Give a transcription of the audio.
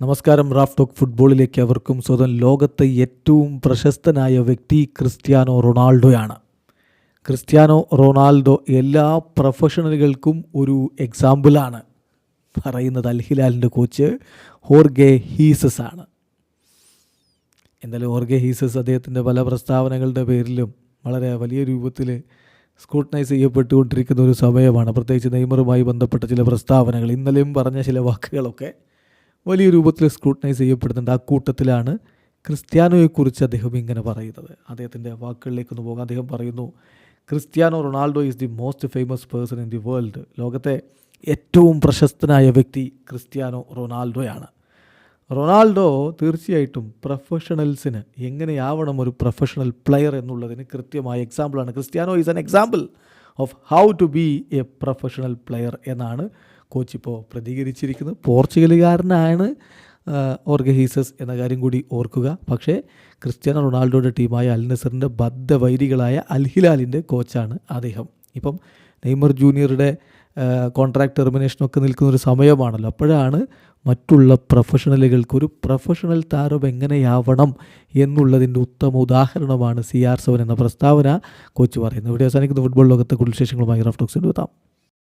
നമസ്കാരം Raf talk ഫുട്ബോളിലേക്ക് അവർക്കും സ്വന്തം ലോകത്തെ ഏറ്റവും പ്രശസ്തനായ വ്യക്തി ക്രിസ്ത്യാനോ റൊണാൾഡോയാണ്. ക്രിസ്ത്യാനോ റൊണാൾഡോ എല്ലാ പ്രൊഫഷണലുകൾക്കും ഒരു എക്സാമ്പിളാണ് പറയുന്നത് അൽഹിലാലിന്റെ കോച്ച് ഹോർഗെ ഹീസസ് ആണ്. എന്തായാലും ഹോർഗെ ഹീസസ് അദ്ദേഹത്തിന്റെ പല പ്രസ്താവനകളുടെ പേരിലും വളരെ വലിയ രൂപത്തിൽ സ്ക്രൂട്ടനൈസ് ചെയ്യപ്പെട്ടുകൊണ്ടിരിക്കുന്ന ഒരു സമയമാണ്. പ്രത്യേകിച്ച് നെയ്മറുമായി ബന്ധപ്പെട്ട ചില പ്രസ്താവനകൾ ഇന്നലെയും പറഞ്ഞ ചില വാക്കുകളൊക്കെ വലിയ രൂപത്തിൽ സ്ക്രൂട്ടനൈസ് ചെയ്യപ്പെടുന്നുണ്ട്. ആ കൂട്ടത്തിലാണ് ക്രിസ്ത്യാനോയെക്കുറിച്ച് അദ്ദേഹം ഇങ്ങനെ പറയുന്നത്. അദ്ദേഹത്തിന്റെ വാക്കുകളിലേക്കൊന്ന് പോകാം. അദ്ദേഹം പറയുന്നു Cristiano Ronaldo is the most famous person in the world ലോകത്തെ ഏറ്റവും പ്രശസ്തനായ വ്യക്തി ക്രിസ്ത്യാനോ റൊണാൾഡോയാണ്. റൊണാൾഡോ തീർച്ചയായിട്ടും പ്രൊഫഷണൽസിന് എങ്ങനെയാവണം ഒരു പ്രൊഫഷണൽ പ്ലെയർ എന്നുള്ളതിന് കൃത്യമായ എക്സാമ്പിളാണ് Cristiano is an example of how to be a professional player എന്നാണ് കോച്ച് ഇപ്പോൾ പ്രതികരിച്ചിരിക്കുന്നത്. പോർച്ചുഗലുകാരനാണ് ഓർഗഹീസസ് എന്ന കാര്യം കൂടി ഓർക്കുക. പക്ഷേ ക്രിസ്ത്യാനോ റൊണാൾഡോയുടെ ടീമായ അൽ നസറിന്റെ ബദ്ധവൈരികളായ അൽഹിലാലിന്റെ കോച്ചാണ് അദ്ദേഹം. ഇപ്പം നെയ്മർ ജൂനിയറുടെ കോൺട്രാക്ട് ടെർമിനേഷനൊക്കെ നിൽക്കുന്ന ഒരു സമയമാണല്ലോ. അപ്പോഴാണ് മറ്റുള്ള പ്രൊഫഷണലുകൾക്ക് ഒരു പ്രൊഫഷണൽ താരം എങ്ങനെയാവണം എന്നുള്ളതിന്റെ ഉത്തമ ഉദാഹരണമാണ് സി ആർ സെവൻ എന്ന പ്രസ്താവന. കോച്ച് പറയുന്നത് ഇവിടെ അവസാനിക്കുന്ന. ഫുട്ബോൾ ലോകത്തെ കൂടുതൽ വിശേഷങ്ങളുമായി റഫ്റ്റോക്സിന്റെ എത്താം.